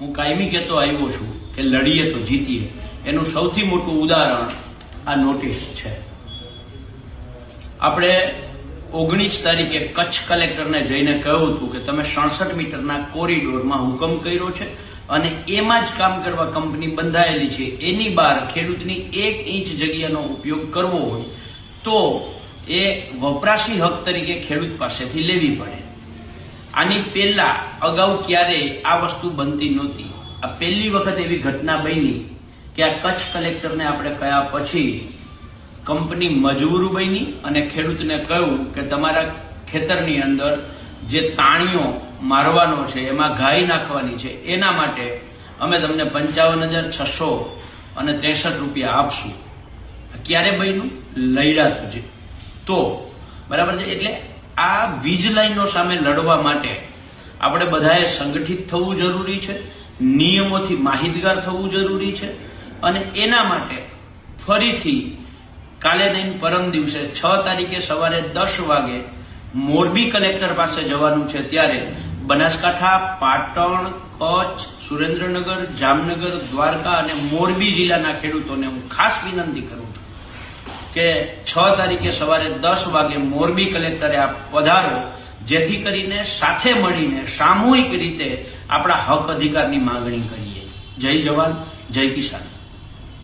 હું કાયમી કહેતો આવ્યો છું કે લડીએ તો જીતીએ. એનું સૌથી મોટું ઉદાહરણ આ નોટિસ છે. આપણે ઓગણીસ તારીખે કચ્છ કલેક્ટરને જઈને કહ્યું હતું કે તમે સડસઠ મીટરના કોરિડોરમાં હુકમ કર્યો છે અને એમાં જ કામ કરવા કંપની બંધાયેલી છે. એની બહાર ખેડૂતની એક ઇંચ જગ્યાનો ઉપયોગ કરવો હોય તો એ વપરાશી હક તરીકે ખેડૂત પાસેથી લેવી પડે. આની પહેલા અગાઉ ક્યારેય આ વસ્તુ બનતી નહોતી. આ પહેલી વખત એવી ઘટના બની કે આ કચ્છ કલેક્ટરને આપણે કયા પછી કંપની મજબૂર બની અને ખેડૂતને કહ્યું કે તમારા ખેતરની અંદર જે તાણીઓ મારવાનો છે, એમાં ઘાઈ નાખવાની છે, એના માટે અમે તમને પંચાવન હજાર છસો અને ત્રેસઠ રૂપિયા આપશું. ક્યારે બન્યું? લડ્યા છે તો, બરાબર છે? એટલે આ વીજ લાઈનો સામે લડવા માટે આપણે બધાએ સંગઠિત થવું જરૂરી છે, નિયમોથી માહિતગાર થવું જરૂરી છે અને એના માટે ફરીથી કાલે નહીં, પરમ દિવસે છ તારીખે સવારે દસ વાગે મોરબી કલેક્ટર પાસે જવાનું છે. ત્યારે બનાસકાંઠા, પાટણ, કચ્છ, સુરેન્દ્રનગર, જામનગર, દ્વારકા અને મોરબી જિલ્લાના ખેડૂતોને હું ખાસ વિનંતી કરું છું. કે છ તારીખે સવારે દસ વાગે મોરબી કલેક્ટરે આપ પધારો, જેથી કરીને સાથે મળીને સામૂહિક રીતે આપણા હક અધિકારની માંગણી કરીએ. જય જવાન, જય કિસાન.